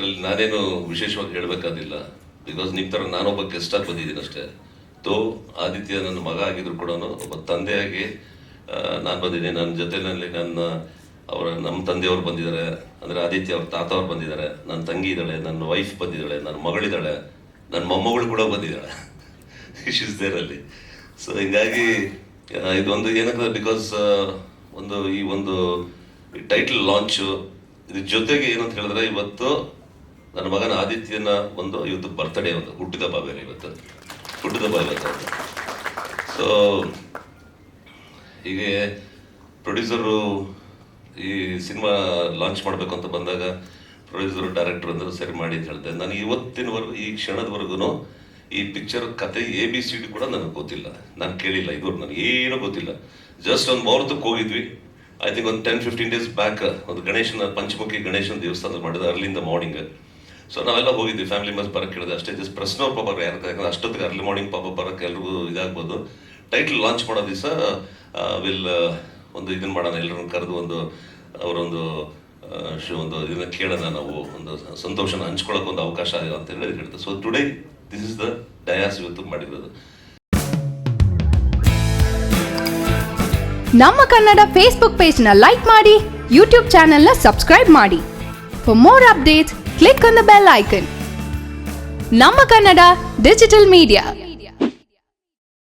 ಇದರಲ್ಲಿ ನಾನೇನು ವಿಶೇಷವಾಗಿ ಹೇಳಬೇಕಾದಿಲ್ಲ. ಬಿಕಾಸ್ ನಿಮ್ಮ ಥರ ನಾನೊಬ್ಬ ಗೆಸ್ಟಾಗಿ ಬಂದಿದ್ದೀನಿ ಅಷ್ಟೇ. ತೋ ಆದಿತ್ಯ ನನ್ನ ಮಗ ಆಗಿದ್ರು ಕೂಡ ಒಬ್ಬ ತಂದೆಯಾಗಿ ನಾನು ಬಂದಿದ್ದೀನಿ. ನನ್ನ ಜೊತೆಯಲ್ಲಿ ನನ್ನ, ಅವರ ನಮ್ಮ ತಂದೆಯವರು ಬಂದಿದ್ದಾರೆ. ಅಂದರೆ ಆದಿತ್ಯ ಅವ್ರ ತಾತ ಅವ್ರು ಬಂದಿದ್ದಾರೆ. ನನ್ನ ತಂಗಿ ಇದ್ದಾಳೆ, ನನ್ನ ವೈಫ್ ಬಂದಿದ್ದಾಳೆ ನನ್ನ ಮಗಳಿದ್ದಾಳೆ ನನ್ನ ಮೊಮ್ಮಗಳು ಕೂಡ ಬಂದಿದ್ದಾಳೆ. ಇಸ್ ದೇರಲ್ಲಿ ಸೊ ಹಿಂಗಾಗಿ ಇದೊಂದು ಏನಕ್ಕೆ ಬಿಕಾಸ್ ಒಂದು ಈ ಒಂದು ಟೈಟಲ್ ಲಾಂಚು ಇದ್ರ ಜೊತೆಗೆ ಏನಂತ ಹೇಳಿದ್ರೆ ಇವತ್ತು ನನ್ನ ಮಗನ ಆದಿತ್ಯನ ಒಂದು ಇವತ್ತು ಬರ್ತ್ಡೇ ಒಂದು ಹುಟ್ಟಿದಬ್ಬ ಬೇರೆ ಇವತ್ತು. ಹುಟ್ಟಿದ ಹಬ್ಬ ಇವತ್ತು ಸೊ ಹೀಗೆ ಪ್ರೊಡ್ಯೂಸರು ಈ ಸಿನಿಮಾ ಲಾಂಚ್ ಮಾಡಬೇಕು ಅಂತ ಬಂದಾಗ ಪ್ರೊಡ್ಯೂಸರು ಡೈರೆಕ್ಟರ್ ಅಂದರು ಸರಿ ಮಾಡಿ ಅಂತ ಹೇಳಿದೆ. ನನಗೆ ಇವತ್ತಿನವರೆಗೂ, ಈ ಕ್ಷಣದವರೆಗೂ ಈ ಪಿಕ್ಚರ್ ಕತೆ ಎ ಬಿ ಸಿ ಡಿ ಕೂಡ ನನಗೆ ಗೊತ್ತಿಲ್ಲ. ನಾನು ಕೇಳಿಲ್ಲ, ಇದುವರೆಗೂ ನನಗೆ ಏನೂ ಗೊತ್ತಿಲ್ಲ. ಜಸ್ಟ್ ಒಂದು ಮುಹೂರ್ತಕ್ಕೆ ಹೋಗಿದ್ವಿ. ಐ ಥಿಂಕ್ ಒಂದು ಟೆನ್ ಫಿಫ್ಟೀನ್ ಡೇಸ್ ಬ್ಯಾಕ್ ಒಂದು ಗಣೇಶನ, ಪಂಚಮುಖಿ ಗಣೇಶನ ದೇವಸ್ಥಾನ ಮಾಡಿದ ಅರ್ಲಿಂದ ಮಾರ್ನಿಂಗ್ ಸೊ ನಾವೆಲ್ಲ ಹೋಗಿದ್ವಿ. ಫ್ಯಾಮಿಲಿ ಮೆಂಬರ್ಸ್ ಬರಕ್ಕೆ ಹೇಳಿದೆ ಅಷ್ಟೇ ಜಸ್ಟ್ ಪ್ರೆಸ್ನವ್ರು ಪಾಪ ಯಾಕಂದ್ರೆ ಅಷ್ಟೊತ್ತಿಗೆ ಅರ್ಲಿ ಮಾರ್ನಿಂಗ್ ಪಾಪ ಬರಕ್ಕೆ ಎಲ್ರಿಗೂ ಇದಾಗ್ಬೋದು. ಟೈಟಲ್ ಲಾಂಚ್ ಮಾಡೋ ದಿವಸ ವಿಲ್ ಒಂದು ಇದನ್ನ ಮಾಡೋಣ. ಎಲ್ಲರನ್ನು ಕರೆದು ಒಂದು, ಅವರೊಂದು ಶೋ ಒಂದು ಇದನ್ನ ಕೇಳೋಣ. ನಾವು ಒಂದು ಸಂತೋಷನ ಹಂಚ್ಕೊಳ್ಳೋಕೆ ಒಂದು ಅವಕಾಶ ಅಂತ ಹೇಳಿ ಹೇಳ್ತಾರೆ so today this is the dais ಇವತ್ತು ಮಾಡಿರೋದು. ನಮ್ಮ ಕನ್ನಡ ಫೇಸ್ಬುಕ್ ಪೇಜ್ನ ಲೈಕ್ ಮಾಡಿ ಯೂಟ್ಯೂಬ್ ಚಾನೆಲ್ನ ಸಬ್ಸ್ಕ್ರೈಬ್ ಮಾಡಿ. For more updates click on the bell icon ನಮ್ಮ ಕನ್ನಡ ಡಿಜಿಟಲ್ ಮೀಡಿಯಾ